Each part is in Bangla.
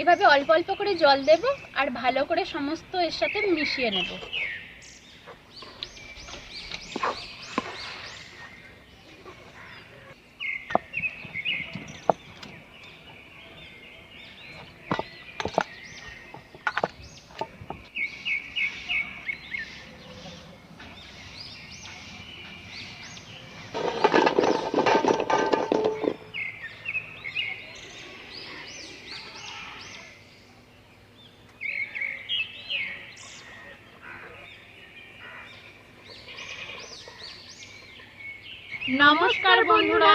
এইভাবে অল্প অল্প করে জল দেব আর ভালো করে সমস্ত এর সাথে মিশিয়ে নেব। নমস্কার বন্ধুরা।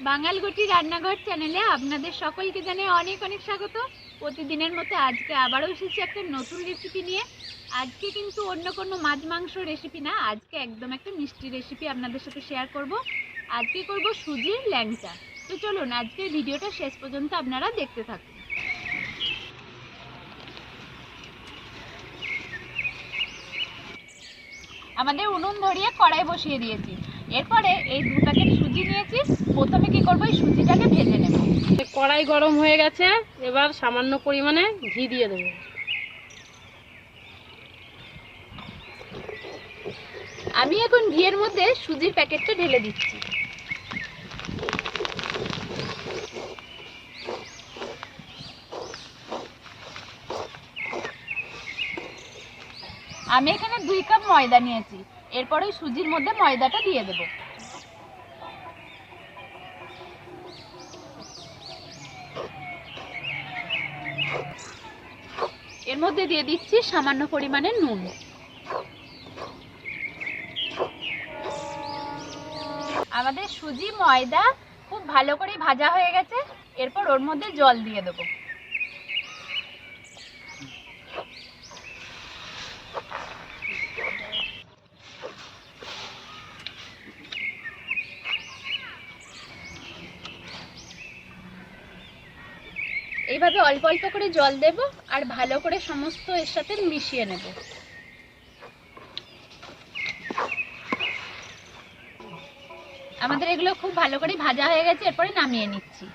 বাঙালগুটি রান্নাঘর চ্যানেলে আপনাদের সকলকে জানাই অনেক অনেক স্বাগত। প্রতিদিনের মতো আজকে আবারও এসেছি একটা নতুন রেসিপি নিয়ে। আজকে কিন্তু অন্য কোনো মাছ মাংস রেসিপি না আজকে একদম একটা মিষ্টি রেসিপি আপনাদের সাথে শেয়ার করব। আজকে করব সুজির ল্যাংচা। তো চলুন আজকের ভিডিওটা শেষ পর্যন্ত আপনারা দেখতে থাকুন। আমাদের উনুন ধরিয়ে কড়াই বসিয়ে দিয়েছি। এরপরে এই দু প্যাকেট সুজি নিয়েছি প্রথমে কি করব এই সুজিটাকে ভেজে নেব। কড়াই গরম হয়ে গেছে এবার সামান্য পরিমাণে ঘি দিয়ে দেবো। আমি এখন ঘিয়ের মধ্যে সুজির প্যাকেটটা ঢেলে দিচ্ছি। আমি এখানে দুই কাপ ময়দা নিয়েছি। এরপর ওই সুজির মধ্যে ময়দাটা দিয়ে দেবো। এর মধ্যে দিয়ে দিচ্ছি সামান্য পরিমাণে নুন। আমাদের সুজি ময়দা খুব ভালো করে ভাজা হয়ে গেছে। এরপর ওর মধ্যে জল দিয়ে দেবো। এইভাবে অল্প অল্প করে জল দেব আর ভালো করে সমস্ত এর সাথে মিশিয়ে নেব। আমাদের এগুলো খুব ভালো করে ভাজা হয়ে গেছে, এরপরে নামিয়ে নিচ্ছি।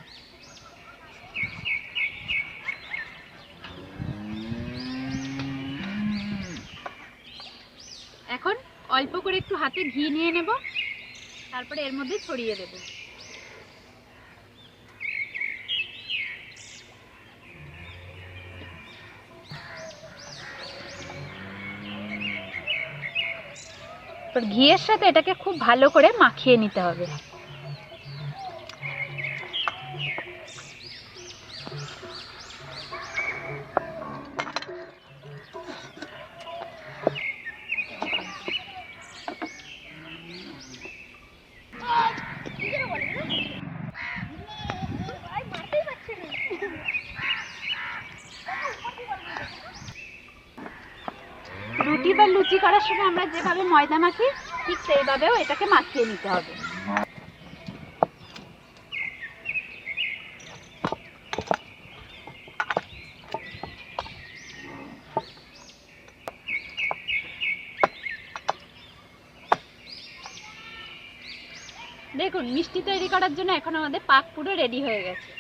এখন অল্প করে একটু হাতে ঘি নিয়ে নেব, তারপরে এর মধ্যে ছড়িয়ে দেব। এবার ঘিয়ের সাথে এটাকে খুব ভালো করে মাখিয়ে নিতে হবে। বা লুচি করার সময় আমরা যেভাবে ময়দা মাখি, ঠিক সেইভাবেও এটাকে মাখিয়ে নিতে হবে। দেখুন, মিষ্টি তৈরি করার জন্য এখন আমাদের পাক পুরো রেডি হয়ে গেছে।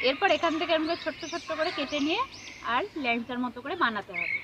এরপর এখান থেকে আমরা ছোট্ট ছোট্ট করে কেটে নিয়ে আর ল্যাংচার মতো করে বানাতে হবে।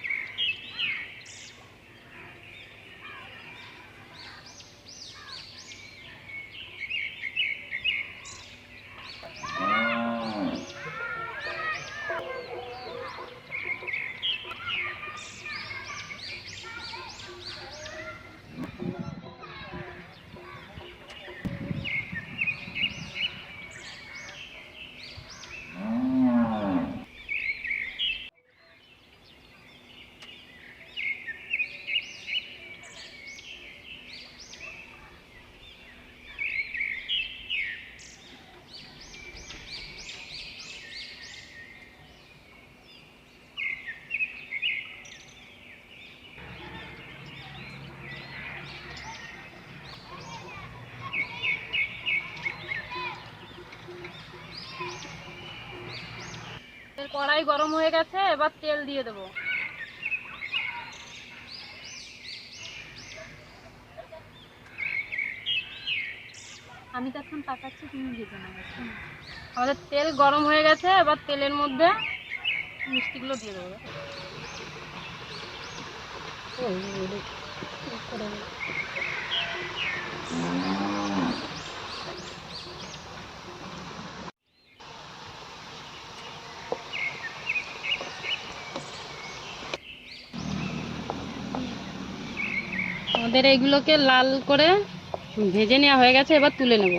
কড়াই গরম হয়ে গেছে, এবার তেল দিয়ে দেবো। আমি তো এখন পাকাচ্ছি, তুমি ভেজে নেবে আমাদের তেল গরম হয়ে গেছে, এবার তেলের মধ্যে মিষ্টিগুলো দিয়ে দেবো। আমাদের এইগুলোকে লাল করে ভেজে নেওয়া হয়ে গেছে এবার তুলে নেব।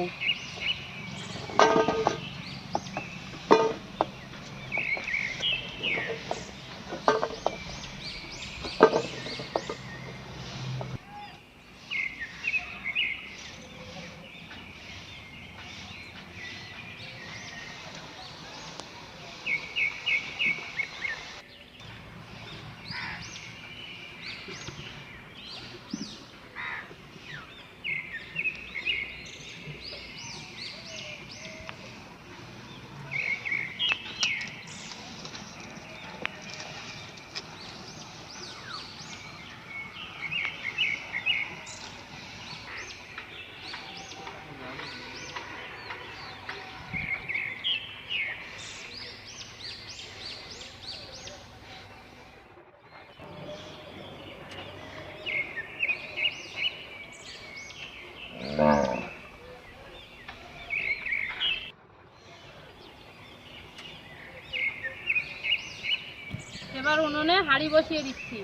এবার উনুনে হাঁড়ি বসিয়ে দিচ্ছি।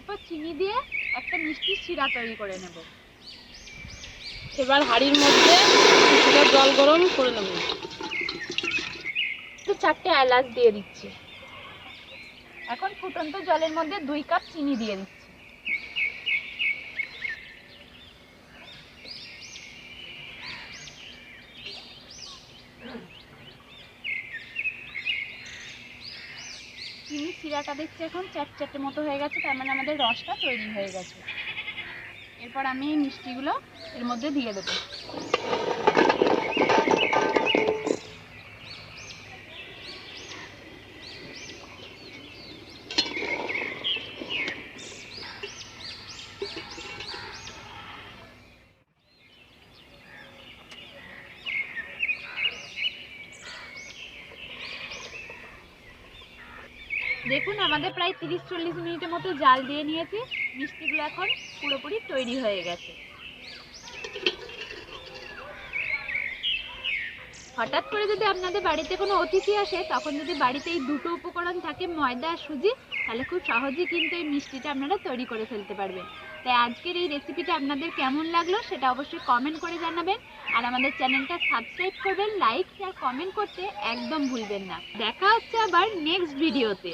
এবার চিনি দিয়ে একটা মিষ্টি শিরা তৈরি করে নেব। এবার হাঁড়ির মধ্যে কিছুটা জল গরম করে নেব। একটু চারটে এলাচ দিয়ে দিচ্ছি। এখন ফুটন্ত জলের মধ্যে দুই কাপ চিনি দিয়ে দিচ্ছি চিনি শিরাটা দেখছি এখন, চ্যাট চ্যাটের মতো হয়ে গেছে, তার মানে আমাদের রসটা তৈরি হয়ে গেছে। এরপর আমি এই মিষ্টিগুলো এর মধ্যে দিয়ে দেবো। দেখুন, আমাদের প্রায় তিরিশ চল্লিশ মিনিটের মতো জাল দিয়ে নিয়েছি। মিষ্টিগুলো এখন পুরোপুরি তৈরি হয়ে গেছে। হঠাৎ করে যদি আপনাদের বাড়িতে কোনো অতিথি আসে, তখন যদি বাড়িতে এই দুটো উপকরণ থাকে, ময়দা আর সুজি, তাহলে খুব সহজেই কিন্তু এই মিষ্টিটা আপনারা তৈরি করে ফেলতে পারবেন। তাই আজকের এই রেসিপিটা আপনাদের কেমন লাগল সেটা অবশ্যই কমেন্ট করে জানাবেন। আর আমাদের চ্যানেলটা সাবস্ক্রাইব করবেন লাইক আর কমেন্ট করতে একদম ভুলবেন না। দেখা হচ্ছে আবার নেক্সট ভিডিওতে